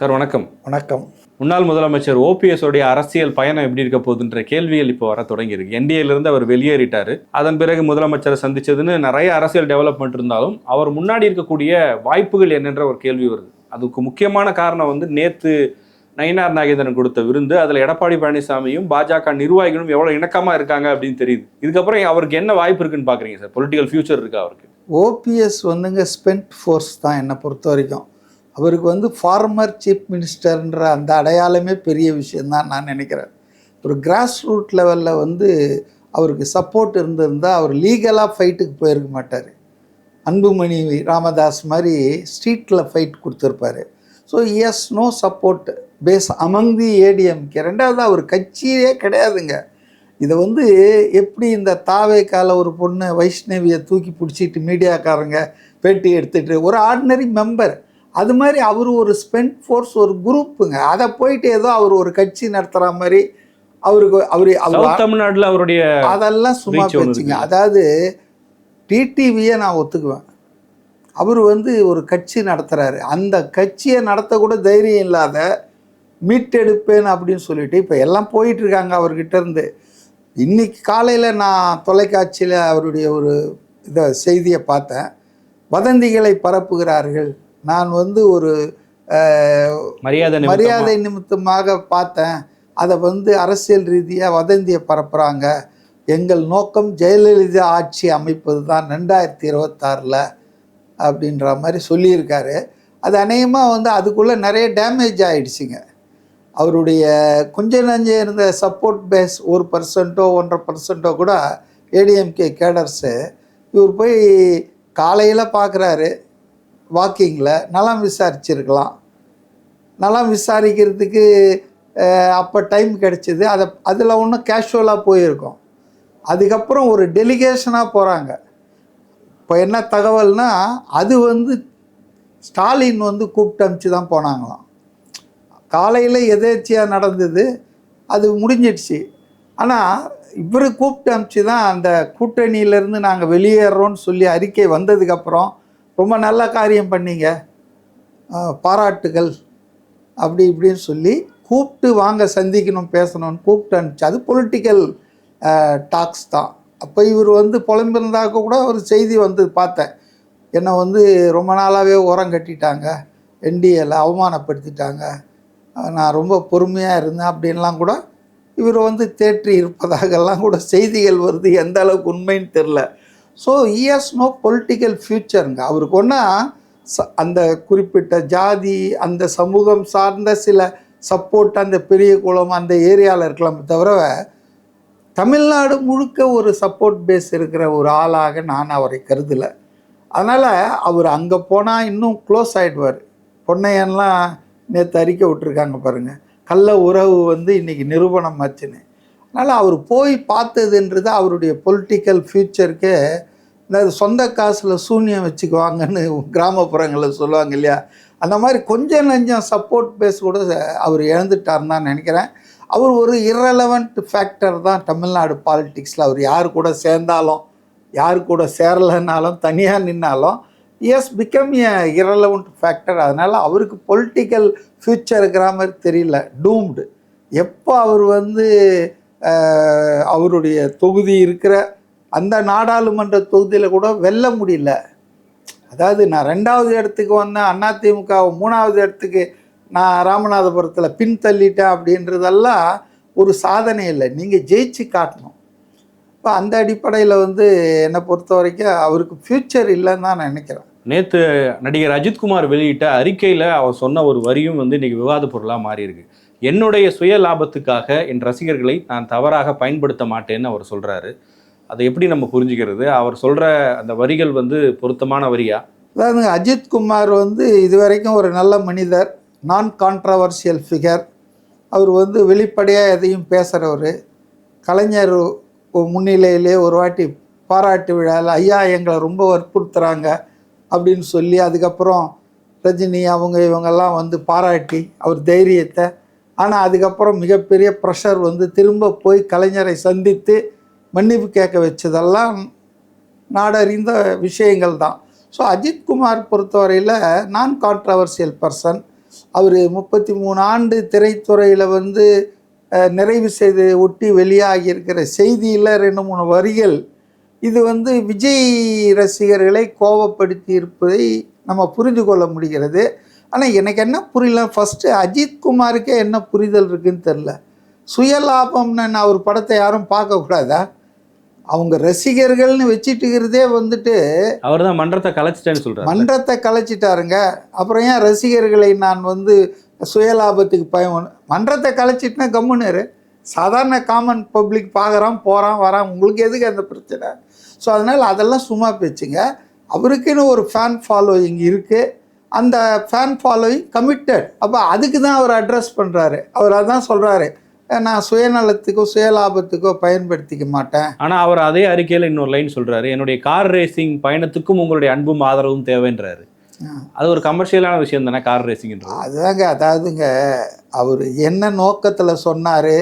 Sir வணக்கம். வணக்கம். முன்னாள் முதலமைச்சர் ஓபிஎஸ் உடைய அரசியல் பயணம் எப்படி இருக்க போகுதுன்ற கேள்விகள் இப்போ வர தொடங்கியிருக்கு. என்டிஏல இருந்து அவர் வெளியேறிட்டாரு. அதன் பிறகு முதலமைச்சரை சந்திச்சதுன்னு நிறைய அரசியல் டெவலப்மெண்ட் இருந்தாலும் அவர் முன்னாடி இருக்கக்கூடிய வாய்ப்புகள் என்னன்ற ஒரு கேள்வி வருது. அதுக்கு முக்கியமான காரணம் வந்து நேத்து நயினார் நாகேந்திரன் கொடுத்த விருந்து அதுல எடப்பாடி பழனிசாமியும் பாஜக நிர்வாகிகளும் எவ்வளவு இணக்கமா இருக்காங்க அப்படின்னு தெரியுது. இதுக்கப்புறம் அவருக்கு என்ன வாய்ப்பு இருக்குன்னு பாக்குறீங்க சார்? பொலிட்டிக்கல் ஃபியூச்சர் இருக்கா அவருக்கு? ஓபிஎஸ் வந்துங்க ஸ்பெண்ட் ஃபோர்ஸ் தான் என்னை பொறுத்த வரைக்கும். அவருக்கு வந்து ஃபார்மர் சீஃப் மினிஸ்டர்ன்ற அந்த அடையாளமே பெரிய விஷயந்தான் நான் நினைக்கிறேன். ஒரு கிராஸ் ரூட் லெவலில் வந்து அவருக்கு சப்போர்ட் இருந்திருந்தால் அவர் லீகலாக ஃபைட்டுக்கு போயிருக்க மாட்டார். அன்புமணி ராமதாஸ் மாதிரி ஸ்ட்ரீட்டில் ஃபைட் கொடுத்துருப்பாரு. So has no support base among the ADMK ரெண்டாவது அவர் கட்சியே கிடையாதுங்க. இதை வந்து எப்படி இந்த தாவே கால ஒரு பொண்ணு வைஷ்ணவியை தூக்கி பிடிச்சிட்டு மீடியாக்காரங்க பேட்டி எடுத்துகிட்டு ஒரு ஆர்டினரி மெம்பர் அது மாதிரி அவர் ஒரு ஸ்பெண்ட் ஃபோர்ஸ் ஒரு குரூப்புங்க அதை போயிட்டு ஏதோ அவர் ஒரு கட்சி நடத்துகிற மாதிரி அவருக்கு அவர் தமிழ்நாட்டுல அவருடைய அதெல்லாம் சும்மா பேச்சுங்க. அதாவது டிடிவியை நான் ஒத்துக்குவேன். அவர் வந்து ஒரு கட்சி நடத்துகிறாரு அந்த கட்சியை நடத்தக்கூட தைரியம் இல்லாத மீட்டெடுப்பேன் அப்படின்னு சொல்லிட்டு இப்போ எல்லாம் போயிட்டு இருக்காங்க அவர்கிட்ட இருந்து. இன்னைக்கு காலையில் நான் தொலைக்காட்சியில் அவருடைய ஒரு இதை செய்தியை பார்த்தேன். வதந்திகளை பரப்புகிறார்கள். நான் வந்து ஒரு மரியாதை மரியாதை நிமித்தமாக பார்த்தேன். அதை வந்து அரசியல் ரீதியாக வதந்தியை பரப்புகிறாங்க எங்கள் நோக்கம் ஜெயலலிதா ஆட்சி அமைப்பது தான் ரெண்டாயிரத்தி இருபத்தாறில் அப்படின்ற மாதிரி சொல்லியிருக்காரு. அது அநேகமாக வந்து அதுக்குள்ளே நிறைய டேமேஜ் ஆயிடுச்சுங்க. அவருடைய கொஞ்ச நஞ்ச இருந்த சப்போர்ட் பேஸ் ஒரு பர்சன்ட்டோ ஒன்றரை பர்சன்ட்டோ கூட ஏடிஎம்கே கேடர்ஸு இவர் போய் காலையில் பார்க்குறாரு வாக்கிங்கில் நலம் விசாரிச்சிருக்கலாம். நலம் விசாரிக்கிறதுக்கு அப்போ டைம் கிடச்சிது. அதை அதில் ஒன்றும் கேஷுவலாக போயிருக்கோம். அதுக்கப்புறம் ஒரு டெலிகேஷனாக போகிறாங்க. இப்போ என்ன தகவல்னா அது வந்து ஸ்டாலின் வந்து கூப்பிட்டு அனுப்பிச்சு தான் போனாங்களாம். காலையில் எதேர்ச்சியாக நடந்தது அது முடிஞ்சிடுச்சு. ஆனால் இவர் கூப்பிட்டு அனுப்பிச்சு தான் அந்த கூட்டணியிலேருந்து நாங்கள் வெளியேறோன்னு சொல்லி அறிக்கை வந்ததுக்கப்புறம் ரொம்ப நல்ல காரியம் பண்ணீங்க. பாராட்டுகள் அப்படி இப்படின்னு சொல்லி கூப்பிட்டு வாங்க சந்திக்கணும் பேசணும்னு கூப்பிட்டு அனுப்பிச்சு. அது பொலிட்டிக்கல் டாக்ஸ் தான். அப்போ இவர் வந்து புலம்பிருந்தாக்க கூட ஒரு செய்தி வந்து பார்த்தேன். என்னை வந்து ரொம்ப நாளாகவே உரம் கட்டிட்டாங்க. என்டிஏல அவமானப்படுத்திட்டாங்க. நான் ரொம்ப பொறுமையாக இருந்தேன் அப்படின்லாம் கூட இவர் வந்து தேற்றி இருப்பதாகலாம் கூட செய்திகள் வருது. எந்த அளவுக்கு உண்மைன்னு தெரில. ஸோ இஎஸ் நோ பொலிட்டிக்கல் ஃப்யூச்சருங்க அவருக்கு ஒன்றா ச அந்த குறிப்பிட்ட ஜாதி அந்த சமூகம் சார்ந்த சில சப்போர்ட் அந்த பெரிய குளம் அந்த ஏரியாவில் இருக்கலாமே. தவிர தமிழ்நாடு முழுக்க ஒரு சப்போர்ட் பேஸ் இருக்கிற ஒரு ஆளாக நான் அவரை கருதலை. அதனால் அவர் அங்கே போனால் இன்னும் க்ளோஸ் ஆகிடுவார் பொன்னையன்லாம் நேற்று அறிக்கை விட்டுருக்காங்க பாருங்கள் கள்ள உறவு வந்து இன்றைக்கி நிரூபணம் ஆச்சுன்னு. அதனால் அவர் போய் பார்த்ததுன்றது அவருடைய பொலிட்டிக்கல் ஃப்யூச்சருக்கு இந்த சொந்த காசில் சூன்யம் வச்சுக்குவாங்கன்னு கிராமப்புறங்களில் சொல்லுவாங்க இல்லையா? அந்த மாதிரி கொஞ்சம் நஞ்சம் சப்போர்ட் பேஸ் கூட அவர் இழந்துட்டார்னு தான் நினைக்கிறேன். அவர் ஒரு இரலவெண்ட் ஃபேக்டர் தான் தமிழ்நாடு பாலிட்டிக்ஸில் அவர் யார் கூட சேர்ந்தாலும் யார் கூட சேரலைன்னாலும் தனியாக நின்னாலும் has become a irrelevant factor அதனால் அவருக்கு பொலிட்டிக்கல் ஃப்யூச்சர் இருக்கிற மாதிரி தெரியல. டூம்டு எப்போ அவர் வந்து அவருடைய தொகுதி இருக்கிற அந்த நாடாளுமன்ற தொகுதியில் கூட வெல்ல முடியல. அதாவது நான் ரெண்டாவது இடத்துக்கு வந்தேன் அதிமுக மூணாவது இடத்துக்கு நான் ராமநாதபுரத்தில் பின்தள்ளிட்டேன் அப்படின்றதெல்லாம் ஒரு சாதனை இல்லை. நீங்கள் ஜெயிச்சு காட்டணும். இப்போ அந்த அடிப்படையில் வந்து என்னை பொறுத்த வரைக்கும் அவருக்கு ஃப்யூச்சர் இல்லைன்னு தான் நான் நினைக்கிறேன். நேற்று நடிகர் அஜித்குமார் வெளியிட்ட அறிக்கையில் அவர் சொன்ன ஒரு வரியும் வந்து இன்றைக்கி விவாத பொருளாக மாறியிருக்கு. என்னுடைய சுய லாபத்துக்காக என் ரசிகர்களை நான் தவறாக பயன்படுத்த மாட்டேன்னு அவர் சொல்றாரு. அதை எப்படி நம்ம புரிஞ்சுக்கிறது? அவர் சொல்ற அந்த வரிகள் வந்து பொருத்தமான வரியா? அதாவது அஜித்குமார் வந்து இதுவரைக்கும் ஒரு நல்ல மனிதர் நான் கான்ட்ரவர்சியல் ஃபிகர் அவர் வந்து வெளிப்படையாக எதையும் பேசுகிறவர் கலைஞர் முன்னிலையிலே ஒரு வாட்டி பாராட்டு விழாவில் ஐயா எங்களை ரொம்ப வற்புறுத்துகிறாங்க அப்படின்னு சொல்லி அதுக்கப்புறம் ரஜினி அவங்க இவங்கெல்லாம் வந்து பாராட்டி அவர் தைரியத்தை ஆனால் அதுக்கப்புறம் மிகப்பெரிய ப்ரெஷர் வந்து திரும்ப போய் கலைஞரை சந்தித்து மன்னிப்பு கேட்க வச்சதெல்லாம் நாடறிந்த விஷயங்கள் தான் ஸோ அஜித்குமார் பொறுத்தவரையில் நான் கான்ட்ரவர்சியல் பர்சன் அவர் முப்பத்தி மூணு ஆண்டு திரைத்துறையில் வந்து நிறைவு செய்து ஒட்டி வெளியாகி இருக்கிற செய்தியில் ரெண்டு மூணு வரிகள். இது வந்து விஜய் ரசிகர்களை கோபப்படுத்தி இருப்பதை நம்ம புரிந்து கொள்ள முடிகிறது. ஆனால் எனக்கு என்ன புரியல. ஃபஸ்ட்டு அஜித் குமாருக்கே என்ன புரிதல் இருக்குன்னு தெரில சுயலாபம்னு நான் அவர் படத்தை யாரும் பார்க்கக்கூடாதா அவங்க ரசிகர்கள்னு வச்சுட்டுக்கிறதே வந்துட்டு அவர் தான் மன்றத்தை கலைச்சிட்டேன்னு சொல்றாரு. மன்றத்தை கலைச்சிட்டாருங்க. அப்புறம் ஏன் ரசிகர்களை நான் வந்து சுயலாபத்துக்கு பயம் மன்றத்தை கலைச்சிட்டுனா கம்முன்னு. சாதாரண காமன் பப்ளிக் பார்க்குறான் போகிறான் வரான். உங்களுக்கு எதுக்கு அந்த பிரச்சனை? ஸோ அதனால் அதெல்லாம் சும்மா பேச்சுங்க. அவருக்குன்னு ஒரு ஃபேன் ஃபாலோயிங் இருக்குது அந்த ஃபேன் ஃபாலோயிங் கமிட்டட் அப்போ அதுக்கு தான் அவர் அட்ரஸ் பண்ணுறாரு அவர் அதான் சொல்கிறாரு நான் சுயநலத்துக்கோ சுயலாபத்துக்கோ பயன்படுத்திக்க மாட்டேன். ஆனா அவர் அதே அறிக்கையில இன்னொரு லைன் சொல்றாரு. என்னுடைய கார் ரேசிங் பயணத்துக்கும் உங்களுடைய அன்பும் ஆதரவும் தேவைன்றாரு. அது ஒரு கமர்ஷியலான விஷயம் தானே கார் ரேசிங்ன்றது அதுதாங்க அதாவதுங்க அவர் என்ன நோக்கத்தில் சொன்னார்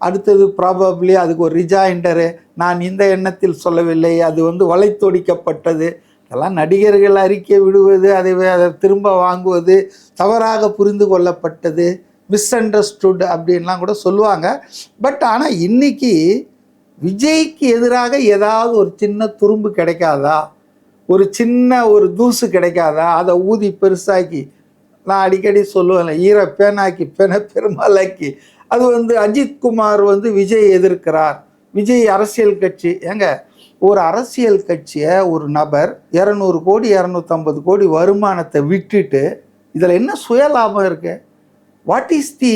அடுத்தது ப்ராபப்ளி அதுக்கு ஒரு ரிஜாயிண்டரு நான் இந்த எண்ணத்தில் சொல்லவில்லை. அது வந்து வளைத்தொடிக்கப்பட்டது இதெல்லாம் நடிகர்கள் அறிக்கை விடுவது அதை அதை திரும்ப வாங்குவது தவறாக புரிந்து கொள்ளப்பட்டது மிஸ் அண்டர்ஸ்டுட் அப்படின்லாம் கூட சொல்லுவாங்க. பட் ஆனால் இன்னைக்கு விஜய்க்கு எதிராக ஏதாவது ஒரு சின்ன துரும்பு கிடைக்காதா? ஒரு சின்ன ஒரு தூசு கிடைக்காதா? அதை ஊதி பெருசாக்கி நான் அடிக்கடி சொல்லுவேன் ஈர பேனாக்கி பேனை பெருமாளாக்கி அது வந்து அஜித் குமார் வந்து விஜய் எதிர்க்கிறார். விஜய் அரசியல் கட்சி ஏங்க ஒரு அரசியல் கட்சியை ஒரு நபர் இரநூறு கோடி இரநூத்தம்பது கோடி வருமானத்தை விட்டுட்டு இதில் என்ன சுய லாபம் இருக்கு? What is the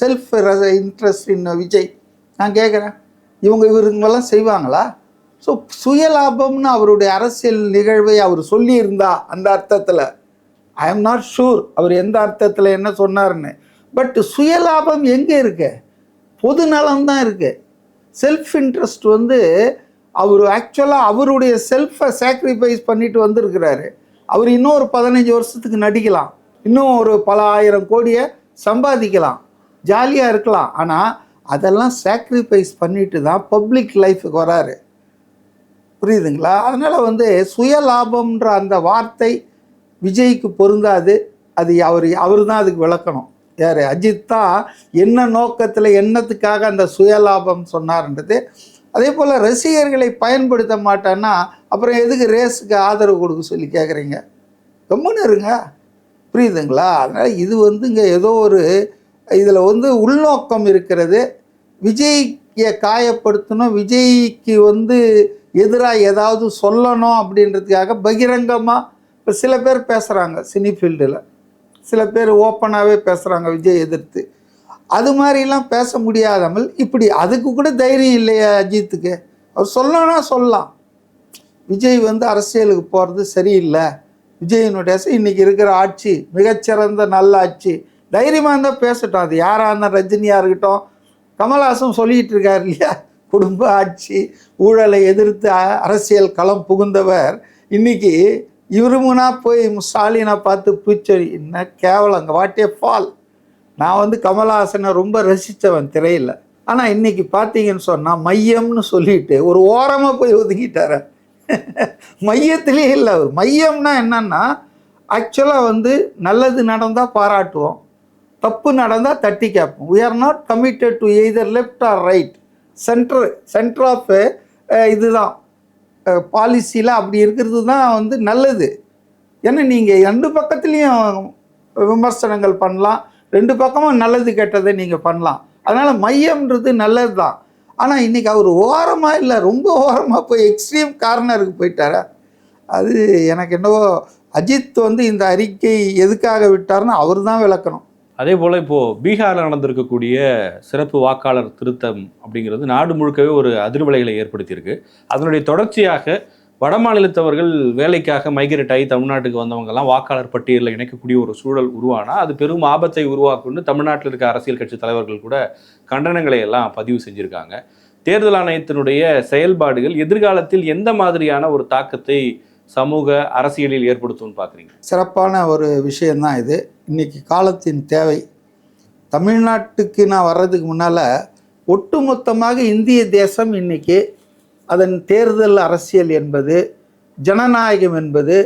self interest in Vijay? நான் கேட்குறேன் இவங்க இவருங்கெல்லாம் செய்வாங்களா? ஸோ சுய லாபம்னு அவருடைய அரசியல் நிகழ்வை அவர் சொல்லியிருந்தா அந்த அர்த்தத்தில். ஐ எம் நாட் ஷூர் அவர் எந்த அர்த்தத்தில் என்ன சொன்னார்னு பட் சுயலாபம் எங்கே இருக்கு? பொது நலம் தான் இருக்குது செல்ஃப் இன்ட்ரெஸ்ட் வந்து அவர் ஆக்சுவலாக அவருடைய செல்ஃபை சாக்ரிஃபைஸ் பண்ணிட்டு வந்திருக்கிறாரு. அவர் இன்னும் ஒரு பதினஞ்சு வருஷத்துக்கு நடிக்கலாம். இன்னும் ஒரு பல ஆயிரம் கோடியை சம்பாதிக்கலாம். ஜாலியாக இருக்கலாம். ஆனால் அதெல்லாம் சாக்ரிஃபைஸ் பண்ணிட்டு தான் பப்ளிக் லைஃபுக்கு வராரு. புரியுதுங்களா? அதனால் வந்து சுயலாபம்ன்ற அந்த வார்த்தை விஜய்க்கு பொருந்தாது. அது அவர் அவர் தான் அதுக்கு விளக்கணும். யார்? அஜித் தான் என்ன நோக்கத்தில் என்னத்துக்காக அந்த சுயலாபம் சொன்னார்ன்றது அதே போல் ரசிகர்களை பயன்படுத்த மாட்டேன்னா அப்புறம் எதுக்கு ரேஸுக்கு ஆதரவு கொடுக்க சொல்லி கேட்குறீங்க ரொம்ப இருங்க புரியுதுங்களா? அதனால் இது வந்து இங்கே ஏதோ ஒரு இதில் வந்து உள்நோக்கம் இருக்கிறது. விஜய்யை காயப்படுத்தணும். விஜய்க்கு வந்து எதிராக ஏதாவது சொல்லணும் அப்படின்றதுக்காக பகிரங்கமாக இப்போ சில பேர் பேசுகிறாங்க சினி ஃபீல்டில். சில பேர் ஓப்பனாகவே பேசுகிறாங்க விஜய் எதிர்த்து. அது மாதிரிலாம் பேச முடியாதமல் இப்படி அதுக்கு கூட தைரியம் இல்லையா அஜித்துக்கு. அவர் சொல்லணும்னா சொல்லலாம். விஜய் வந்து அரசியலுக்கு போகிறது சரியில்லை. விஜயினுடைய இன்றைக்கி இருக்கிற ஆட்சி மிகச்சிறந்த நல்ல ஆட்சி. தைரியமாக இருந்தால் பேசட்டும். அது யாராக இருந்தால் ரஜினியாக இருக்கட்டும் கமல்ஹாசன் சொல்லிகிட்டு இருக்கார் இல்லையா? குடும்ப ஆட்சி ஊழலை எதிர்த்து அ- அரசியல் களம் புகுந்தவர். இன்றைக்கி இவருமுனா போய் ஸ்டாலினை பார்த்து பூச்சொரி என்ன கேவலங்க வாட்டே ஃபால். நான் வந்து கமல்ஹாசனை ரொம்ப ரசித்தவன் திரையில். ஆனால் இன்னைக்கு பார்த்தீங்கன்னு சொன்னால் மையம்னு சொல்லிட்டு ஒரு ஓரமாக போய் ஒதுங்கிட்டார. மையத்திலே இல்லை அவர். மையம்னா என்னன்னா ஆக்சுவலாக வந்து நல்லது நடந்தால் பாராட்டுவோம். தப்பு நடந்தால் தட்டி கேட்போம். We are not committed to either left or right centre centre of இதுதான். பாலிசியில் அப்படி இருக்கிறது தான் வந்து நல்லது. ஏன்னா நீங்கள் ரெண்டு பக்கத்துலேயும் விமர்சனங்கள் பண்ணலாம். ரெண்டு பக்கமும் நல்லது கெட்டதை நீங்கள் பண்ணலாம். அதனால் மையம்ன்றது நல்லது தான் ஆனால் இன்றைக்கி அவர் ஓரமாக இல்லை ரொம்ப ஓரமாக போய் எக்ஸ்ட்ரீம் கார்னருக்கு போயிட்டாரா? அது எனக்கு என்னவோ அஜித் வந்து இந்த அறிக்கை எதுக்காக விட்டார்னு அவர் தான் விளக்கணும். அதே போல் இப்போது பீகாரில் நடந்திருக்கக்கூடிய சிறப்பு வாக்காளர் திருத்தம் அப்படிங்கிறது நாடு முழுக்கவே ஒரு அதிர்வலைகளை ஏற்படுத்தியிருக்கு. அதனுடைய தொடர்ச்சியாக வட மாநிலத்தவர்கள் வேலைக்காக மைக்ரேட் ஆகி தமிழ்நாட்டுக்கு வந்தவங்கெல்லாம் வாக்காளர் பட்டியலில் இணைக்கக்கூடிய ஒரு சூழல் உருவானா? அது பெரும் ஆபத்தை உருவாக்கும்னு தமிழ்நாட்டில் இருக்க அரசியல் கட்சி தலைவர்கள் கூட கண்டனங்களை எல்லாம் பதிவு செஞ்சுருக்காங்க. தேர்தல் ஆணையத்தினுடைய செயல்பாடுகள் எதிர்காலத்தில் எந்த மாதிரியான ஒரு தாக்கத்தை சமூக அரசியலில் ஏற்படுத்தும்னு பார்க்குறீங்க? சிறப்பான ஒரு விஷயந்தான் இது. இன்னைக்கு காலத்தின் தேவை. தமிழ்நாட்டுக்கு நான் வர்றதுக்கு முன்னால் ஒட்டுமொத்தமாக இந்திய தேசம் இன்னைக்கு அதன் தேர்தல் அரசியல் என்பது ஜனநாயகம் என்பது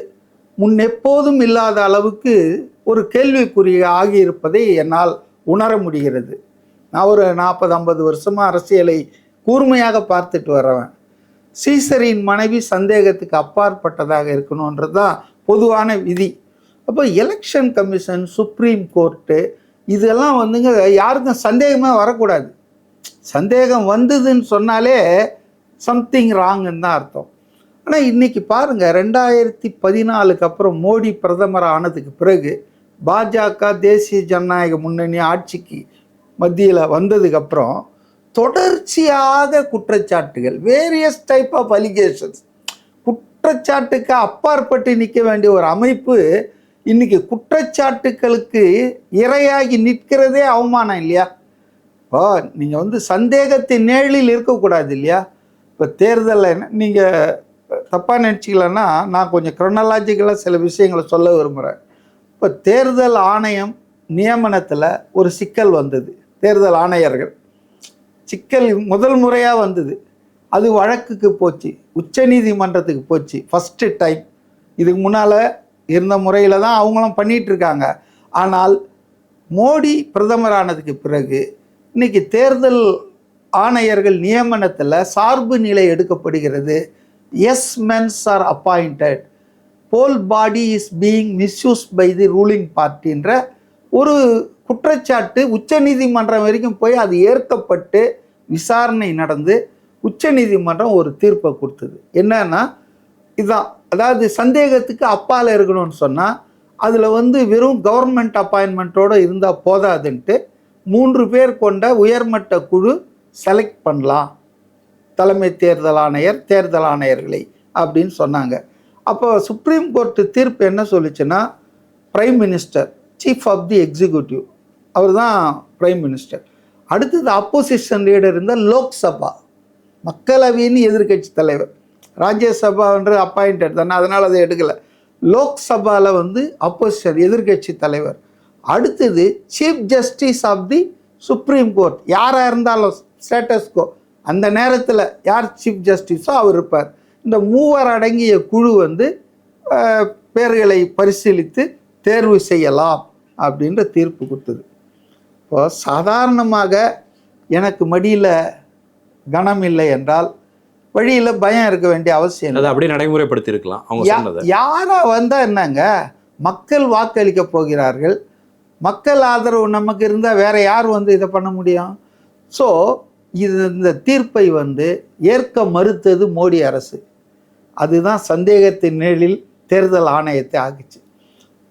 முன்னெப்போதும் இல்லாத அளவுக்கு ஒரு கேள்விக்குறிய ஆகியிருப்பதை என்னால் உணர முடிகிறது. நான் ஒரு நாற்பது ஐம்பது வருஷமாக அரசியலை கூர்மையாக பார்த்துட்டு வரவன். சீசரின் மனைவி சந்தேகத்துக்கு அப்பாற்பட்டதாக இருக்கணுன்றது தான் பொதுவான விதி. அப்போ எலெக்ஷன் கமிஷன் சுப்ரீம் கோர்ட்டு இதெல்லாம் வந்துங்க யாருக்கும் சந்தேகமே வரக்கூடாது. சந்தேகம் வந்ததுன்னு சொன்னாலே சம்திங் ராங்குன்னு தான் அர்த்தம். ஆனால் இன்னைக்கு பாருங்கள் ரெண்டாயிரத்தி பதினாலுக்கு அப்புறம் மோடி பிரதமர் ஆனதுக்கு பிறகு பாஜக தேசிய ஜனநாயக முன்னணி ஆட்சிக்கு மத்தியில் வந்ததுக்கப்புறம் தொடர்ச்சியாக குற்றச்சாட்டுகள் வேரியஸ் டைப் ஆஃப் அலிகேஷன்ஸ் குற்றச்சாட்டுக்கு அப்பாற்பட்டு நிற்க வேண்டிய ஒரு அமைப்பு இன்னைக்கு குற்றச்சாட்டுகளுக்கு இரையாகி நிற்கிறதே அவமானம் இல்லையா? ஓ நீங்கள் வந்து சந்தேகத்தின் நிழலில் இருக்கக்கூடாது இல்லையா? இப்போ தேர்தலில் என்ன நீங்கள் தப்பாக நினச்சிக்கலன்னா நான் கொஞ்சம் க்ரொனலாஜிக்கலாக சில விஷயங்களை சொல்ல விரும்புகிறேன் இப்போ தேர்தல் ஆணையம் நியமனத்தில் ஒரு சிக்கல் வந்தது. தேர்தல் ஆணையர்கள். சிக்கல் முதல் முறையாக வந்தது. அது வழக்குக்கு போச்சு. உச்சநீதிமன்றத்துக்கு போச்சு. ஃபஸ்ட்டு டைம் இதுக்கு முன்னால் இருந்த முறையில் தான் அவங்களும் பண்ணிகிட்ருக்காங்க ஆனால் மோடி பிரதமர் ஆனதுக்கு பிறகு இன்னைக்கு தேர்தல் ஆணையர்கள் நியமனத்தில் சார்பு நிலை எடுக்கப்படுகிறது. As men's are appointed poll body is being misuse by the ruling பார்ட்டின்ற ஒரு குற்றச்சாட்டு உச்சநீதிமன்றம் வரைக்கும் போய் அது ஏற்கப்பட்டு விசாரணை நடந்து உச்சநீதிமன்றம் ஒரு தீர்ப்பை கொடுத்தது. என்னன்னா இதுதான் அதாவது சந்தேகத்துக்கு அப்பால் இருக்கணும்னு சொன்னால் அதில் வந்து வெறும் கவர்மெண்ட் அப்பாயின்மெண்ட்டோடு இருந்தால் போதாதுன்ட்டு மூன்று பேர் கொண்ட உயர்மட்ட குழு செலக்ட் பண்ணலாம். தலைமை தேர்தல் ஆணையர் தேர்தல் ஆணையர்களை அப்படின்னு சொன்னாங்க. அப்போ சுப்ரீம் கோர்ட்டு தீர்ப்பு என்ன சொல்லுச்சுன்னா prime minister chief of the executive அவர் தான் பிரைம் மினிஸ்டர் அடுத்தது அப்போசிஷன் லீடர் இருந்தால் லோக்சபா மக்களவைன்னு எதிர்க்கட்சி தலைவர். ராஜ்யசபான்றது அப்பாயிண்டட் தானே அதனால் அதை எடுக்கலை. லோக்சபாவில் வந்து அப்போசிஷன் எதிர்க்கட்சி தலைவர். அடுத்தது chief justice of the supreme court யாராக இருந்தாலும் ஸ்டேட்டஸ்கோ அந்த நேரத்தில் யார் சீஃப் ஜஸ்டிஸோ அவர் இருப்பார். இந்த மூவர் அடங்கிய குழு வந்து பேர்களை பரிசீலித்து தேர்வு செய்யலாம் அப்படின்ற தீர்ப்பு கொடுத்தது. இப்போ சாதாரணமாக எனக்கு மடியில் கனம் இல்லை என்றால் வழியில் பயம் இருக்க வேண்டிய அவசியம் அதை அப்படியே நடைமுறைப்படுத்தி இருக்கலாம் அவங்க யா- சொன்னதை. யாரா வந்தா என்னங்க? மக்கள் வாக்களிக்க போகிறார்கள். மக்கள் ஆதரவு நமக்கு இருந்தால் வேற யார் வந்து இதை பண்ண முடியும்? ஸோ இது இந்த தீர்ப்பை வந்து ஏற்க மறுத்தது மோடி அரசு. அதுதான் சந்தேகத்தின் நிழலில் தேர்தல் ஆணையத்தை ஆகிச்சு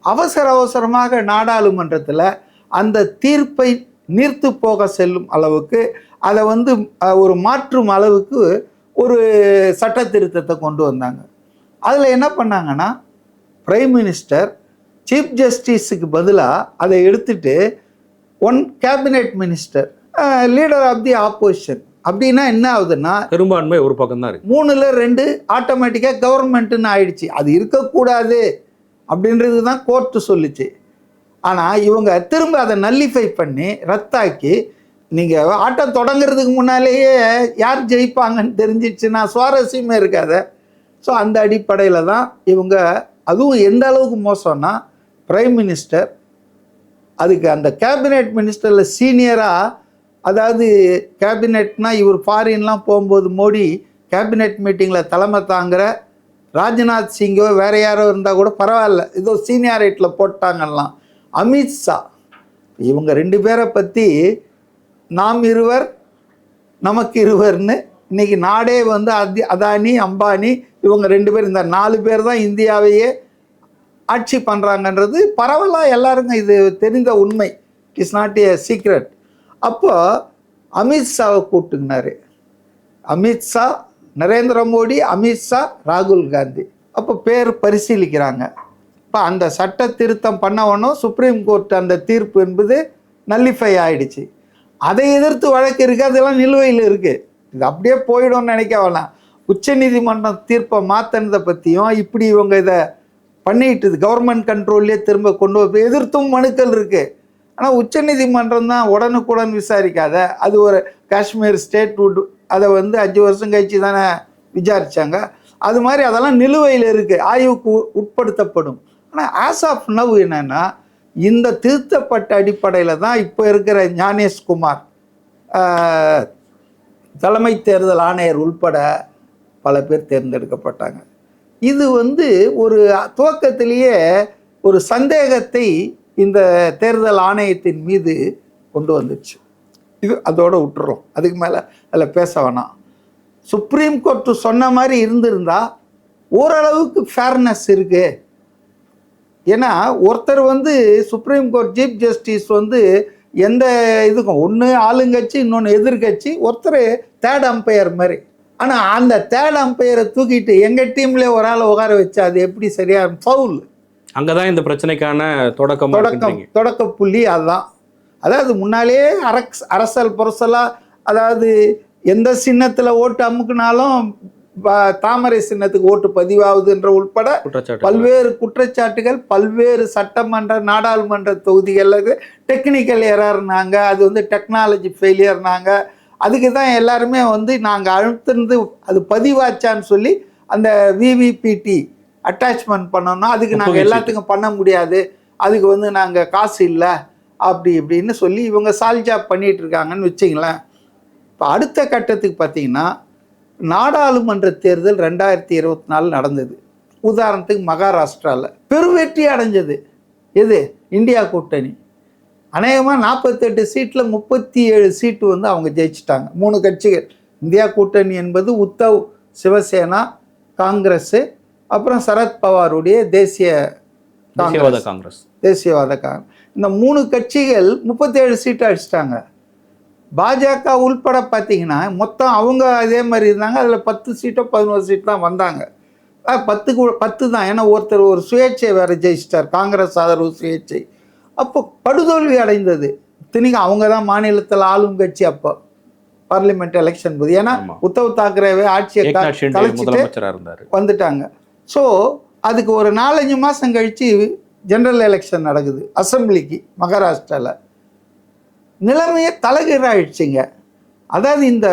அவசர அவசரமாக நாடாளுமன்றத்தில் அந்த தீர்ப்பை நீர்த்து போக செல்லும் அளவுக்கு அதை வந்து ஒரு மாற்றும் அளவுக்கு ஒரு சட்ட திருத்தத்தை கொண்டு வந்தாங்க. அதில் என்ன பண்ணாங்கன்னா பிரைம் மினிஸ்டர் சீஃப் ஜஸ்டிஸுக்கு பதிலாக அதை எடுத்துட்டு one cabinet minister leader of the opposition அப்படின்னா என்ன ஆகுதுன்னா பெரும்பான்மை ஒரு பக்கம் தான் இருக்கு. மூணுல ரெண்டு ஆட்டோமேட்டிக்காக கவர்மெண்ட்டுன்னு ஆயிடுச்சு. அது இருக்கக்கூடாது அப்படின்றது தான் கோர்ட்டு சொல்லுச்சு. ஆனால் இவங்க திரும்ப அதை நல்லிஃபை பண்ணி ரத்தாக்கி நீங்கள் ஆட்டம் தொடங்குறதுக்கு முன்னாலேயே யார் ஜெயிப்பாங்கன்னு தெரிஞ்சிச்சுன்னா சுவாரஸ்யமே இருக்காத. ஸோ அந்த அடிப்படையில் தான் இவங்க அதுவும் எந்த அளவுக்கு மோசம்னா பிரைம் மினிஸ்டர் அதுக்கு அந்த கேபினெட் மினிஸ்டரில் சீனியராக அதாவது கேபினெட்னா இவர் ஃபாரின்லாம் போகும்போது மோடி கேபினெட் மீட்டிங்கில் தலைமை தாங்குற ராஜ்நாத் சிங்கோ வேறு யாரோ இருந்தால் கூட பரவாயில்ல. ஏதோ சீனியாரிட்டியில் போட்டாங்கலாம். அமித்ஷா இவங்க ரெண்டு பேரை பற்றி நாம் இருவர் நமக்கு இருவர்னு இன்றைக்கி நாடே வந்து அதி அதானி அம்பானி இவங்க ரெண்டு பேர் இந்த நாலு பேர் தான் இந்தியாவையே ஆட்சி பண்ணுறாங்கன்றது பரவலாக எல்லாருக்கும் இது தெரிந்த உண்மை. இட்ஸ் நாட் ஏ சீக்ரெட் அப்போ அமித்ஷாவை கூப்பிட்டுக்கினாரு அமித்ஷா நரேந்திர மோடி அமித்ஷா ராகுல் காந்தி. அப்போ பேர் பரிசீலிக்கிறாங்க. இப்போ அந்த சட்ட திருத்தம் பண்ணவனும் சுப்ரீம் கோர்ட் அந்த தீர்ப்பு என்பது நல்லிஃபை ஆயிடுச்சு. அதை எதிர்த்து வழக்கு இருக்குது அதெல்லாம் நிலுவையில் இருக்குது இது அப்படியே போயிடும்னு நினைக்க வேணாம். உச்சநீதிமன்றம் தீர்ப்பை மாற்றினதை பற்றியும் இப்படி இவங்க இதை பண்ணிட்டு கவர்மெண்ட் கண்ட்ரோல்லே திரும்ப கொண்டு வந்து எதிர்த்தும் மனுக்கள் இருக்குது ஆனால் உச்சநீதிமன்றம் தான் உடனுக்குடன் விசாரிக்காத. அது ஒரு காஷ்மீர் ஸ்டேட்வுட் அதை வந்து அஞ்சு வருஷம் கழிச்சு தானே விசாரித்தாங்க அது மாதிரி அதெல்லாம் நிலுவையில் இருக்குது ஆய்வுக்கு உட்படுத்தப்படும். ஆனால் ஆஸ் ஆஃப் நவ் என்னென்னா இந்த திருத்தப்பட்ட அடிப்படையில் தான் இப்போ இருக்கிற ஞானேஷ்குமார் தலைமை தேர்தல் ஆணையர் உள்பட பல பேர் தேர்ந்தெடுக்கப்பட்டாங்க. இது வந்து ஒரு துவக்கத்திலேயே ஒரு சந்தேகத்தை இந்த தேர்தல் ஆணையத்தின் மீது கொண்டு வந்துச்சு இது அதோட விட்டுறோம். அதுக்கு மேலே அதில் பேச வேணாம். சுப்ரீம் கோர்ட்டு சொன்ன மாதிரி இருந்திருந்தா ஓரளவுக்கு ஃபேர்னஸ் இருக்கு. ஏன்னா ஒருத்தர் வந்து சுப்ரீம் கோர்ட் சீஃப் ஜஸ்டிஸ் வந்து எந்த இதுக்கும் ஒன்று ஆளுங்கட்சி இன்னொன்று எதிர்கட்சி ஒருத்தர் தேர்ட் அம்பையர் மாதிரி. ஆனால் அந்த தேர்ட் அம்பையரை தூக்கிட்டு எங்கள் டீம்லேயே ஒரு ஆளை உட்கார வச்சா அது எப்படி சரியாக ஃபவுல் அங்கதான் இந்த பிரச்சனைக்கான தொடக்கம் தொடக்கம் தொடக்க புள்ளி அதுதான். அதாவது முன்னாலேயே அரக்ஸ் அரசல் புரசலா அதாவது எந்த சின்னத்தில் ஓட்டு அமுக்குனாலும் தாமரை சின்னத்துக்கு ஓட்டு பதிவாகுதுன்ற உட்பட குற்றச்சாட்டு பல்வேறு குற்றச்சாட்டுகள் பல்வேறு சட்டமன்ற நாடாளுமன்ற தொகுதிகளில் டெக்னிக்கல் எரர்னாங்க அது வந்து டெக்னாலஜி ஃபெயிலியர்னாங்க. அதுக்கு தான் எல்லாருமே வந்து நாங்கள் அழுத்திருந்து அது பதிவாச்சான்னு சொல்லி அந்த விவிபிடி அட்டாச்மெண்ட் பண்ணோம்னா அதுக்கு நாங்கள் எல்லாத்துக்கும் பண்ண முடியாது. அதுக்கு வந்து நாங்கள் காசு இல்லை. அப்படி இப்படின்னு சொல்லி இவங்க சால்ஜா பண்ணிட்டு இருக்காங்கன்னு வச்சிங்களேன் இப்போ அடுத்த கட்டத்துக்கு பார்த்தீங்கன்னா நாடாளுமன்ற தேர்தல் ரெண்டாயிரத்தி இருபத்தி நாலு நடந்தது. உதாரணத்துக்கு மகாராஷ்டிராவில் பெருவெற்றி அடைஞ்சது. எது? இந்தியா கூட்டணி. அநேகமாக நாற்பத்தெட்டு சீட்டில் முப்பத்தி ஏழு சீட்டு வந்து அவங்க ஜெயிச்சிட்டாங்க. மூணு கட்சிகள். இந்தியா கூட்டணி என்பது உத்தவ் சிவசேனா காங்கிரஸ் அப்புறம் சரத்பவாருடைய தேசிய தேசியவாத காங்கிரஸ். தேசியவாத காங்கிரஸ் இந்த மூணு கட்சிகள் முப்பத்தேழு சீட்டு அடிச்சிட்டாங்க. பாஜக உள்பட பார்த்தீங்கன்னா மொத்தம் அவங்க அதே மாதிரி இருந்தாங்க. அதில் பத்து சீட்டோ பதினோரு சீட் தான் வந்தாங்க. பத்துக்கு பத்து தான். ஏன்னா ஒருத்தர் ஒரு சுயேட்சை வேறு ஜெயிச்சிட்டார். காங்கிரஸ் ஆதரவு சுயேட்சை. அப்போ படுதோல்வி அடைந்தது. இத்தனைக்கும் அவங்க தான் மாநிலத்தில் ஆளும் கட்சி அப்போ. பார்லிமெண்ட் எலெக்ஷன் போது. ஏன்னா. உத்தவ் தாக்கரேவே ஆட்சியை கலைச்சிட்டு வந்துட்டாங்க. ஸோ அதுக்கு ஒரு நாலஞ்சு மாதம் கழித்து ஜெனரல் எலெக்ஷன் நடக்குது. அசெம்பிளிக்கு மகாராஷ்டிராவில் நிலைமையை தலைகீழாயிடுச்சுங்க. அதாவது இந்த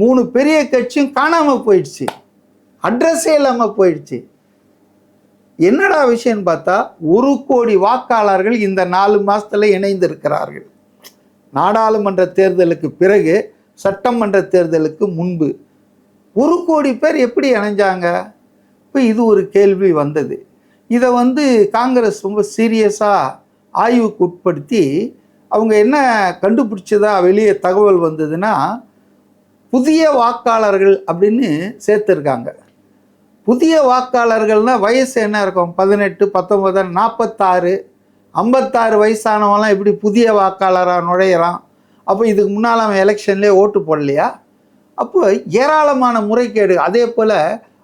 மூணு பெரிய கட்சியும் காணாமல் போயிடுச்சு. அட்ரஸே இல்லாமல் போயிடுச்சு. என்னடா விஷயம்னு பார்த்தா ஒரு கோடி வாக்காளர்கள் இந்த நாலு மாதத்தில் இணைந்திருக்கிறார்கள். நாடாளுமன்ற தேர்தலுக்கு பிறகு சட்டமன்ற தேர்தலுக்கு முன்பு. ஒரு கோடி பேர் எப்படி இணைஞ்சாங்க? இப்போ இது ஒரு கேள்வி வந்தது. இதை வந்து காங்கிரஸ் ரொம்ப சீரியஸாக ஆய்வுக்கு உட்படுத்தி அவங்க என்ன கண்டுபிடிச்சதா வெளியே தகவல் வந்ததுன்னா புதிய வாக்காளர்கள் அப்படின்னு சேர்த்துருக்காங்க. புதிய வாக்காளர்கள்னா வயசு என்ன இருக்கும்? பதினெட்டு பத்தொம்பது நாற்பத்தாறு ஐம்பத்தாறு வயசானவங்களாம் எப்படி புதிய வாக்காளராக நுழையிறான்? அப்போ இதுக்கு முன்னால் அவன் எலெக்ஷன்லேயே ஓட்டு போடலையா? அப்போ ஏராளமான முறைகேடு. அதே போல்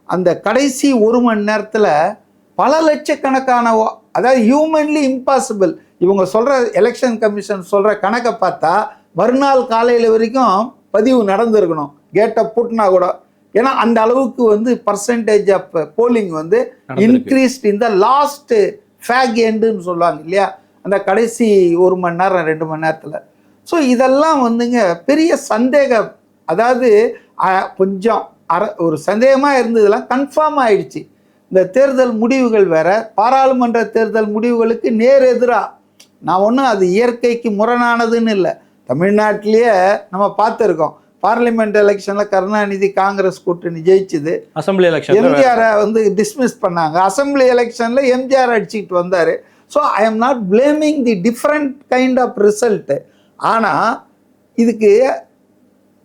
அந்த கடைசி ஒரு மணி நேரத்தில் பல லட்சக்கணக்கான வா- அதாவது ஹியூமன்லி இம்பாசிபிள் இவங்க சொல்கிற எலெக்ஷன் கமிஷன் சொல்கிற கணக்கை பார்த்தா மறுநாள் காலையில் வரைக்கும் பதிவு நடந்திருக்கணும். கேட்டை பூட்டினா கூட. ஏன்னா அந்த அளவுக்கு வந்து பர்சன்டேஜ் ஆஃப் போலிங் வந்து. இன்க்ரீஸ்ட் இந்த லாஸ்ட் ஃபேக் எண்டுன்னு சொல்லுவாங்க இல்லையா? அந்த கடைசி ஒரு மணி நேரம் ரெண்டு மணி நேரத்தில். ஸோ இதெல்லாம் வந்துங்க பெரிய சந்தேகம். அதாவது கொஞ்சம் அர ஒரு சந்தேகமாக இருந்ததெல்லாம் கன்ஃபார்ம் ஆயிடுச்சு. இந்த தேர்தல் முடிவுகள் வேற பாராளுமன்ற தேர்தல் முடிவுகளுக்கு நேர் எதிராக நான் ஒன்றும் அது இயற்கைக்கு முரணானதுன்னு இல்லை. தமிழ்நாட்டிலேயே நம்ம பார்த்துருக்கோம். பார்லிமெண்ட் எலெக்ஷனில் கருணாநிதி காங்கிரஸ் கூட்டணி ஜெயிச்சுது. அசம்பிளி எலெக்ஷன்ல எம்ஜிஆரை வந்து டிஸ்மிஸ் பண்ணாங்க. அசம்பிளி எலெக்ஷன்ல எம்ஜிஆர் அடிச்சுக்கிட்டு வந்தாரு. So I am not blaming the different kind of result ஆனால் இதுக்கு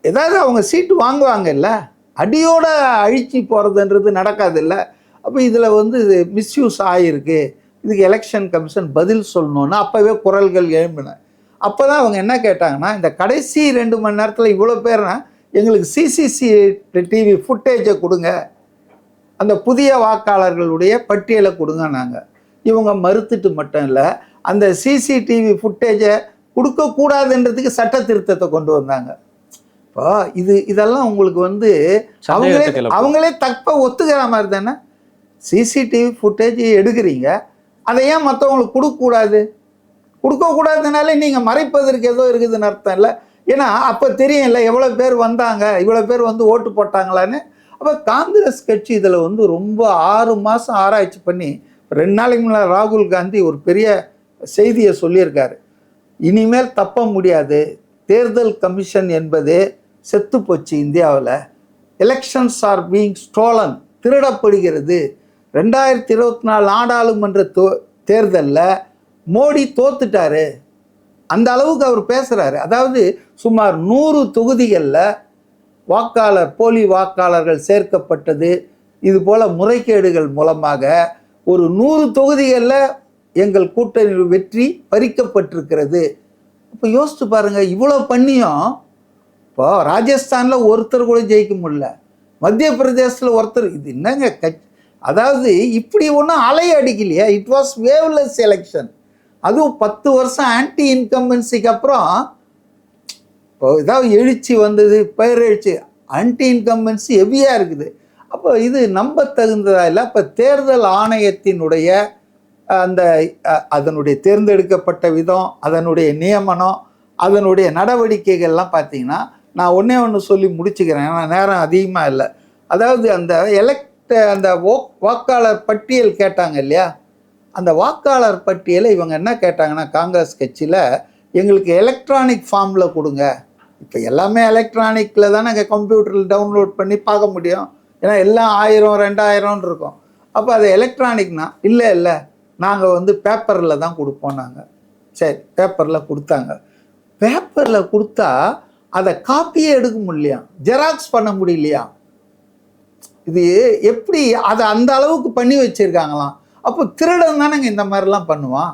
ஏதாவது அவங்க சீட்டு வாங்குவாங்கல்ல? அடியோட அழிச்சு போகிறதுன்றது நடக்காதில்ல. அப்போ இதில் வந்து மிஸ்யூஸ் ஆகிருக்கு இதுக்கு எலெக்ஷன் கமிஷன் பதில் சொல்லணும்னு அப்போவே குரல்கள் எழும்பின. அப்போ தான் அவங்க என்ன கேட்டாங்கன்னா இந்த கடைசி ரெண்டு மணி நேரத்தில் இவ்வளோ பேர்னா எங்களுக்கு சிசிசி டிவி ஃபுட்டேஜை கொடுங்க. அந்த புதிய வாக்காளர்களுடைய பட்டியலை கொடுங்க நாங்கள் இவங்க மறுத்துட்டு மட்டும் இல்லை அந்த சிசிடிவி ஃபுட்டேஜை கொடுக்கக்கூடாதுன்றதுக்கு சட்ட திருத்தத்தை கொண்டு வந்தாங்க. இப்போ இது இதெல்லாம் உங்களுக்கு வந்து அவங்களே. அவங்களே தப்ப ஒத்துக்கிற மாதிரி தானே? சிசிடிவி ஃபுட்டேஜ் எடுக்கிறீங்க. அதை ஏன் மற்றவங்களுக்கு கொடுக்கக்கூடாது? கொடுக்கக்கூடாதுனாலே நீங்கள் மறைப்பதற்கு ஏதோ இருக்குதுன்னு அர்த்தம் இல்லை. ஏன்னா அப்போ தெரியும்ல எவ்வளோ பேர் வந்தாங்க இவ்வளோ பேர் வந்து ஓட்டு போட்டாங்களான்னு. அப்போ காங்கிரஸ் கட்சி இதில் வந்து ரொம்ப ஆறு மாதம் ஆராய்ச்சி பண்ணி ரெண்டு நாளைக்கு முன்னாடி ராகுல் காந்தி ஒரு பெரிய செய்தியை சொல்லியிருக்காரு. இனிமேல் தப்ப முடியாது. தேர்தல் கமிஷன் என்பது செத்து போச்சு இந்தியாவில். எலெக்ஷன்ஸ் ஆர் பீங் ஸ்டோலன் திருடப்படுகிறது. ரெண்டாயிரத்தி இருபத்தி நாலு நாடாளுமன்ற தோ தேர்தலில் மோடி தோத்துட்டாரு. அந்த அளவுக்கு அவர் பேசுகிறாரு அதாவது சுமார் நூறு தொகுதிகளில் வாக்காளர் போலி வாக்காளர்கள் சேர்க்கப்பட்டது. இது போல் முறைகேடுகள் மூலமாக ஒரு நூறு தொகுதிகளில் எங்கள் கூட்டணி வெற்றி பறிக்கப்பட்டிருக்கிறது. இப்போ யோசித்து பாருங்கள் இவ்வளோ பண்ணியும் இப்போ ராஜஸ்தானில் ஒருத்தர் கூட ஜெயிக்க முடியல. மத்திய பிரதேசத்தில் ஒருத்தர் இது என்னங்க கட்சி? அதாவது இப்படி ஒன்றும் அலை அடிக்கலையா. இட் வாஸ் வேவ்லெஸ் எலெக்ஷன் அதுவும் பத்து வருஷம் ஆன்டி இன்கம்பன்சிக்கு அப்புறம் இப்போ ஏதாவது எழுச்சி வந்தது பேரெழுச்சி ஆன்டி இன்கம்பன்சி ஹெவியாக இருக்குது. அப்போ இது நம்ப தகுந்ததா இல்லை? அப்போ தேர்தல் ஆணையத்தினுடைய அந்த அதனுடைய தேர்ந்தெடுக்கப்பட்ட விதம் அதனுடைய நியமனம் அதனுடைய நடவடிக்கைகள்லாம் பார்த்தீங்கன்னா நான் ஒன்றே ஒன்று சொல்லி முடிச்சுக்கிறேன். ஏன்னா நேரம் அதிகமாக இல்லை. அதாவது அந்த எலெக்ட் அந்த வாக்காளர் பட்டியல் கேட்டாங்க இல்லையா? அந்த வாக்காளர் பட்டியலை இவங்க என்ன கேட்டாங்கன்னா காங்கிரஸ் கட்சியில் எங்களுக்கு எலக்ட்ரானிக் ஃபார்மில் கொடுங்க. இப்போ எல்லாமே எலக்ட்ரானிக்கில் தானே கம்ப்யூட்டரில் டவுன்லோட் பண்ணி பார்க்க முடியும். ஏன்னா எல்லாம் ஆயிரம் ரெண்டாயிரம்னு இருக்கும். அப்போ அது எலக்ட்ரானிக்னா இல்லை இல்லை. நாங்கள் வந்து பேப்பரில் தான் கொடுப்போம் நாங்கள் சரி பேப்பரில் கொடுத்தாங்க. பேப்பரில் கொடுத்தா அதை காப்பியே எடுக்க முடியலையா? ஜெராக்ஸ் பண்ண முடியலையா? இது எப்படி அதை அந்த அளவுக்கு பண்ணி வச்சிருக்காங்களாம்? அப்போ திருடன் தானேங்க இந்த மாதிரிலாம் பண்ணுவான்.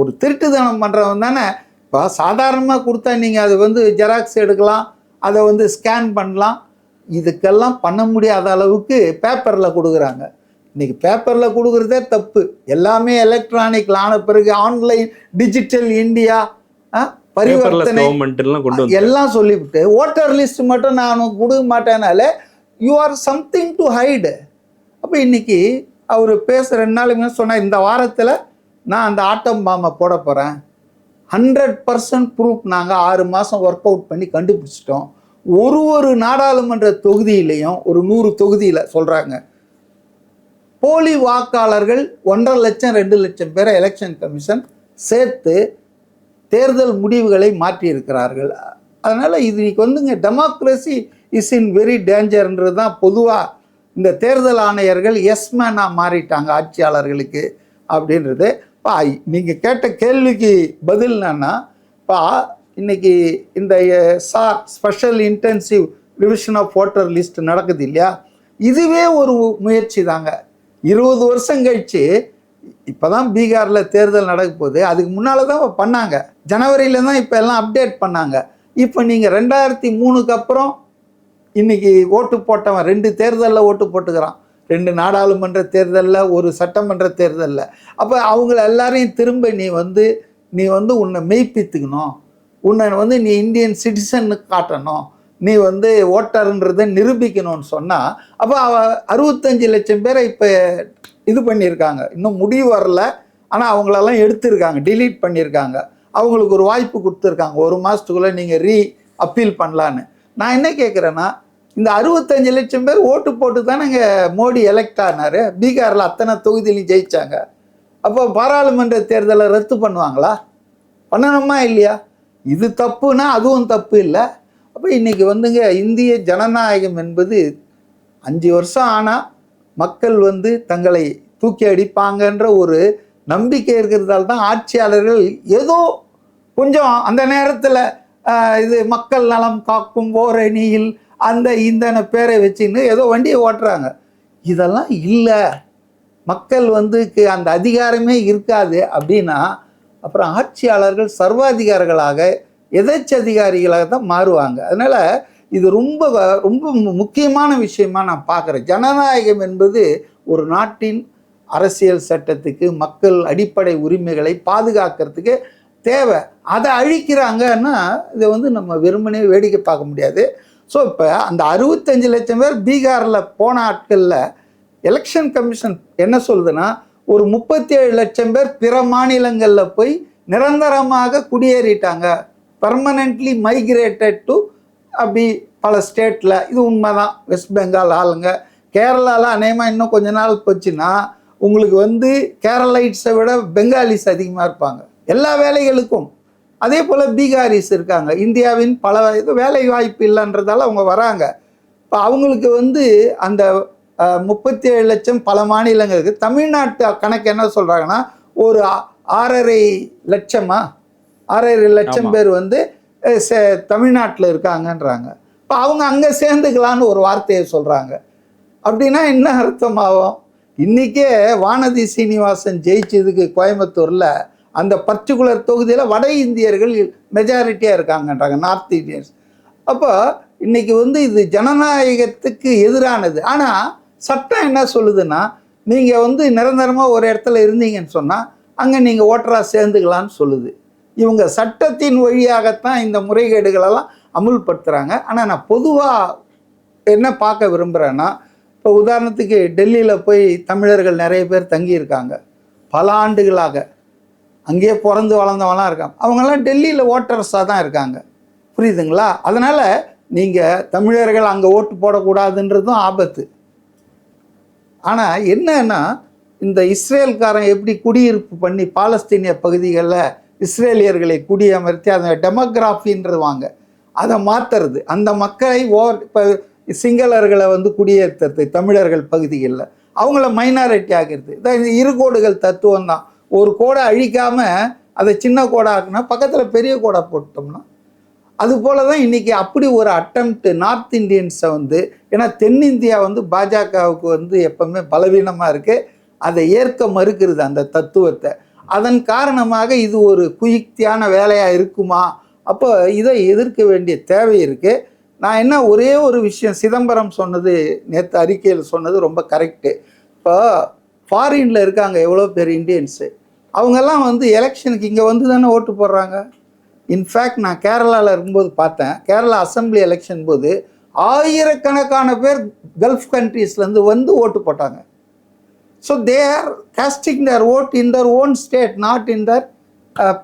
ஒரு திருட்டுத்தனம் பண்ணுறவன் தானே. இப்போ சாதாரணமாக கொடுத்தா நீங்கள் அது வந்து ஜெராக்ஸ் எடுக்கலாம் அதை வந்து ஸ்கேன் பண்ணலாம். இதுக்கெல்லாம் பண்ண முடியாத அளவுக்கு பேப்பரில் கொடுக்குறாங்க. இன்றைக்கி பேப்பரில் கொடுக்குறதே தப்பு. எல்லாமே எலக்ட்ரானிக்கில் ஆன பிறகு ஆன்லைன் டிஜிட்டல் இந்தியா பரிவர்த்தனை எல்லாம் சொல்லிவிட்டு ஓட்டர் லிஸ்ட் மட்டும் நான் கொடுக்க மாட்டேனாலே you are something to hide அப்போ இன்னைக்கு அவர் பேச ரெண்டு நாள் முன்னாடி சொன்னார் இந்த வாரத்தில் நான் அந்த ஆட்டம் பாம்பை போட போகிறேன் ஹண்ட்ரட் பர்சன்ட் ப்ரூஃப் நாங்கள் ஆறு மாதம் ஒர்க் அவுட் பண்ணி கண்டுபிடிச்சிட்டோம். ஒரு ஒரு நாடாளுமன்ற தொகுதியிலையும் ஒரு நூறு தொகுதியில் சொல்கிறாங்க போலி வாக்காளர்கள் ஒன்றரை லட்சம் ரெண்டு லட்சம் பேரை எலெக்ஷன் கமிஷன் சேர்த்து தேர்தல் முடிவுகளை மாற்றியிருக்கிறார்கள். அதனால் இது இன்னைக்கு வந்துங்க டெமோக்ரஸி இஸ் இன் வெரி டேஞ்சர்ன்றது தான் பொதுவாக இந்த தேர்தல் ஆணையர்கள் எஸ்மேனாக மாறிட்டாங்க ஆட்சியாளர்களுக்கு அப்படின்றது. இப்போ நீங்கள் கேட்ட கேள்விக்கு பதில் என்னன்னா இப்போ இன்னைக்கு இந்த SIR special intensive revision of voter list நடக்குது இல்லையா? இதுவே ஒரு முயற்சி தாங்க. இருபது வருஷம் இப்போ தான் பீகாரில் தேர்தல் நடக்க போகுது. அதுக்கு முன்னால் தான் பண்ணாங்க. ஜனவரியில தான் இப்போ எல்லாம் அப்டேட் பண்ணாங்க. இப்போ நீங்கள் ரெண்டாயிரத்தி மூணுக்கு அப்புறம் இன்னைக்கு ஓட்டு போட்டவன் ரெண்டு தேர்தலில் ஓட்டு போட்டுக்கிறான். ரெண்டு நாடாளுமன்ற தேர்தலில் ஒரு சட்டமன்ற தேர்தலில். அப்போ அவங்கள எல்லாரையும் திரும்ப நீ வந்து நீ வந்து உன்னை மெய்ப்பித்துக்கணும். உன்னை வந்து நீ இந்தியன் சிட்டிசன்னு காட்டணும். நீ வந்து ஓட்டர்ன்றதை நிரூபிக்கணும்னு சொன்னால் அப்போ அவ அறுபத்தஞ்சு லட்சம் பேரை இப்போ இது பண்ணியிருக்காங்க. இன்னும் முடிவு வரல. ஆனால் அவங்களெல்லாம் எடுத்திருக்காங்க டிலீட் பண்ணியிருக்காங்க. அவங்களுக்கு ஒரு வாய்ப்பு கொடுத்துருக்காங்க. ஒரு மாதத்துக்குள்ளே நீங்கள் ரீ அப்பீல் பண்ணலான்னு. நான் என்ன கேட்குறேன்னா இந்த அறுபத்தஞ்சு லட்சம் பேர் ஓட்டு போட்டு தானேங்க மோடி எலெக்ட் ஆனார். பீகாரில் அத்தனை தொகுதியிலையும் ஜெயித்தாங்க அப்போ பாராளுமன்ற தேர்தலை ரத்து பண்ணுவாங்களா? பண்ணணுமா இல்லையா? இது தப்புனா அதுவும் தப்பு இல்லை. அப்போ இன்னைக்கு வந்துங்க இந்திய ஜனநாயகம் என்பது அஞ்சு வருஷம் ஆனால் மக்கள் வந்து தங்களை தூக்கி அடிப்பாங்கன்ற ஒரு நம்பிக்கை இருக்கிறதால தான் ஆட்சியாளர்கள் ஏதோ கொஞ்சம் அந்த நேரத்தில் இது மக்கள் நலம் காக்கும் ஓரணியில் அந்த இந்த பேரை வச்சுன்னு ஏதோ வண்டியை ஓட்டுறாங்க. இதெல்லாம் இல்லை. மக்கள் வந்து அந்த அதிகாரமே இருக்காது அப்படின்னா அப்புறம் ஆட்சியாளர்கள் சர்வாதிகாரிகளாக எதேச்சதிகாரிகளாக தான் மாறுவாங்க. அதனால் இது ரொம்ப வ- ரொம்ப மு- முக்கியமான விஷயமா நான் பார்க்குறேன். ஜனநாயகம் என்பது ஒரு நாட்டின் அரசியல் சட்டத்துக்கு மக்கள் அடிப்படை உரிமைகளை பாதுகாக்கிறதுக்கு தேவை. அதை அழிக்கிறாங்கன்னா இதை வந்து நம்ம வெறுமனே வேடிக்கை பார்க்க முடியாது. ஸோ இப்போ அந்த அறுபத்தஞ்சு லட்சம் பேர் பீகாரில் போன ஆட்களில் எலெக்ஷன் கமிஷன் என்ன சொல்லுதுன்னா ஒரு முப்பத்தி ஏழு லட்சம் பேர் பிற மாநிலங்களில் போய் நிரந்தரமாக குடியேறிட்டாங்க. பர்மனெண்ட்லி மைக்ரேட்டட் டு அப்படி பல ஸ்டேட்டில் இது உண்மை தான் வெஸ்ட் பெங்கால் ஆளுங்க. கேரளாவில் அநேகமாக இன்னும் கொஞ்ச நாள் போச்சுன்னா உங்களுக்கு வந்து கேரளைட்ஸை விட பெங்காலிஸ் அதிகமாக இருப்பாங்க. எல்லா வேலைகளுக்கும். அதே போல் பீகாரிஸ் இருக்காங்க. இந்தியாவின் பல இது வேலை வாய்ப்பு இல்லைன்றதால அவங்க வராங்க. இப்போ அவங்களுக்கு வந்து அந்த முப்பத்தி ஏழு லட்சம் பல மாநிலங்களுக்கு தமிழ்நாட்டு கணக்கு என்ன சொல்கிறாங்கன்னா ஒரு ஆறரை லட்சமாக ஆறரை லட்சம். பேர் வந்து தமிழ்நாட்டில் இருக்காங்கன்றாங்க. இப்போ அவங்க அங்கே சேர்ந்துக்கலான்னு ஒரு வார்த்தையை சொல்கிறாங்க அப்படின்னா என்ன அர்த்தமாகும்? இன்றைக்கே வானதி சீனிவாசன் ஜெயிச்சதுக்கு கோயம்புத்தூரில் அந்த பர்டிகுலர் தொகுதியில் வட இந்தியர்கள் மெஜாரிட்டியாக இருக்காங்கன்றாங்க நார்த் இந்தியன்ஸ் அப்போ இன்னைக்கு வந்து இது ஜனநாயகத்துக்கு எதிரானது. ஆனால் சட்டம் என்ன சொல்லுதுன்னா நீங்கள் வந்து நிரந்தரமாக ஒரு இடத்துல இருந்தீங்கன்னு சொன்னால் அங்கே நீங்கள் ஓட்டராக சேர்ந்துக்கலான்னு சொல்லுது. இவங்க சட்டத்தின் வழியாகத்தான் இந்த முறைகேடுகளெல்லாம் அமுல்படுத்துகிறாங்க ஆனால் நான் பொதுவாக என்ன பார்க்க விரும்புகிறேன்னா இப்போ உதாரணத்துக்கு டெல்லியில் போய் தமிழர்கள் நிறைய பேர் தங்கியிருக்காங்க. பல ஆண்டுகளாக. அங்கேயே பிறந்து வளர்ந்தவங்களாம் இருக்காங்க. அவங்கெல்லாம் டெல்லியில் ஓட்டர்ஸாக தான் இருக்காங்க. புரியுதுங்களா? அதனால் நீங்கள் தமிழர்கள் அங்கே ஓட்டு போடக்கூடாதுன்றதும் ஆபத்து. ஆனால் என்னன்னா இந்த இஸ்ரேல்காரன் எப்படி குடியிருப்பு பண்ணி பாலஸ்தீனிய பகுதிகளில் இஸ்ரேலியர்களை குடியமர்த்தி அதை டெமோகிராஃபின்றவாங்க அதை மாற்றுறது அந்த மக்களை ஓர் இப்போ சிங்களர்களை வந்து குடியேற்றுறது தமிழர்கள் பகுதிகளில். அவங்கள மைனாரிட்டி ஆகிறது இதான் இந்த இரு கோடுகள் தத்துவம் தான். ஒரு கோடை அழிக்காமல் அதை சின்ன கோடை ஆக்குனா பக்கத்தில் பெரிய கோடை போட்டோம்னா. அது போல தான் இன்றைக்கி அப்படி ஒரு அட்டம்ப்ட் நார்த் இந்தியன்ஸை வந்து ஏன்னா தென்னிந்தியா வந்து பாஜகவுக்கு வந்து எப்பவுமே பலவீனமாக இருக்குது அதை ஏற்க மறுக்கிறது அந்த தத்துவத்தை. அதன் காரணமாக இது ஒரு குயுக்தியான வேலையாக இருக்குமா? அப்போ இதை எதிர்க்க வேண்டிய தேவை இருக்குது நான் என்ன ஒரே ஒரு விஷயம் சிதம்பரம் சொன்னது நேற்று அறிக்கையில் சொன்னது ரொம்ப கரெக்டு இப்போ ஃபாரினில் இருக்காங்க எவ்வளோ பேர் இந்தியன்ஸு அவங்கெல்லாம் வந்து எலெக்ஷனுக்கு இங்கே வந்து தானே ஓட்டு போடுறாங்க. இன்ஃபேக்ட் நான் கேரளாவில் இருக்கும்போது பார்த்தேன். கேரளா அசெம்பிளி எலெக்ஷன் போது ஆயிரக்கணக்கான பேர் கல்ஃப் கண்ட்ரீஸ்லேருந்து வந்து ஓட்டு போட்டாங்க. So they are casting their vote in their own state not in their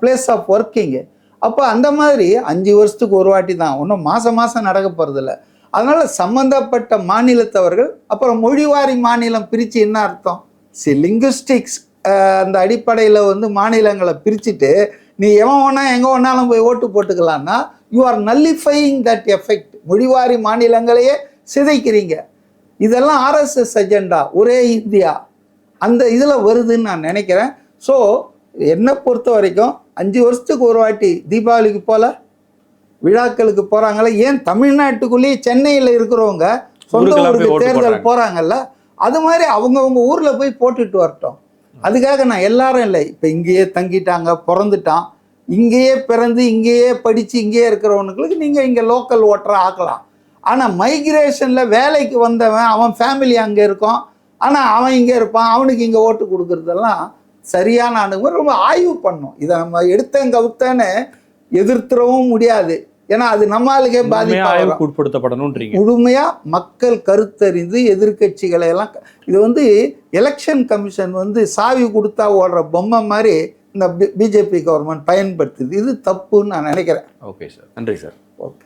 place of working அப்போ அந்த மாதிரி அஞ்சு வருஷத்துக்கு ஒரு வாட்டி தான். ஒன்றும் மாதம் மாதம் நடக்க போகிறதில்ல அதனால் சம்மந்தப்பட்ட மாநிலத்தவர்கள் அப்புறம் மொழிவாரி மாநிலம் பிரித்து என்ன அர்த்தம்? சி லிங்குஸ்டிக்ஸ் uh, அந்த அடிப்படையில் வந்து மாநிலங்களை பிரிச்சுட்டு நீ எவன் வேணா எங்கே வேணாலும் போய் ஓட்டு போட்டுக்கலான்னா you are nullifying that effect மொழிவாரி மாநிலங்களையே சிதைக்கிறீங்க. இதெல்லாம் ஆர்எஸ்எஸ் அஜெண்டா ஒரே இந்தியா. அந்த இதில் வருதுன்னு நான் நினைக்கிறேன். ஸோ என்னை பொறுத்த வரைக்கும் அஞ்சு வருஷத்துக்கு ஒரு வாட்டி தீபாவளிக்கு போல விழாக்களுக்கு போகிறாங்களே ஏன் தமிழ்நாட்டுக்குள்ளேயே சென்னையில் இருக்கிறவங்க சொந்த ஊருக்கு தேர்தல். போகிறாங்கல்ல அது மாதிரி அவங்கவுங்க ஊரில் போய் போட்டுட்டு வரட்டும். அதுக்காக நான் எல்லாரும் இல்லை. இப்போ இங்கேயே தங்கிட்டாங்க பிறந்துட்டான். இங்கேயே பிறந்து இங்கேயே படித்து இங்கேயே இருக்கிறவனுங்களுக்கு நீங்கள் இங்கே லோக்கல் ஓட்டரை ஆக்கலாம். ஆனால் மைக்ரேஷனில் வேலைக்கு வந்தவன் அவன் ஃபேமிலி அங்கே இருக்கும். ஆனால் அவன் இங்கே இருப்பான் அவனுக்கு இங்கே ஓட்டு கொடுக்குறதெல்லாம் சரியான அணுகுமுறை ரொம்ப ஆய்வு பண்ணும். இதை நம்ம எடுத்தேன் கவுத்தேன்னு எதிர்த்துறவும் முடியாது. ஏன்னா அது நம்மளுக்கே பாதிப்பு ஆய்வுக்கு உட்படுத்தப்படணும்ன்றீங்க முழுமையாக மக்கள் கருத்தறிந்து எதிர்க்கட்சிகளை எல்லாம் இது வந்து எலெக்ஷன் கமிஷன் வந்து சாவி கொடுத்தா ஓடுற பொம்மை மாதிரி இந்த பிஜேபி கவர்மெண்ட் பயன்படுத்துது. இது தப்புன்னு நான் நினைக்கிறேன். Okay sir. நன்றி சார். ஓகே.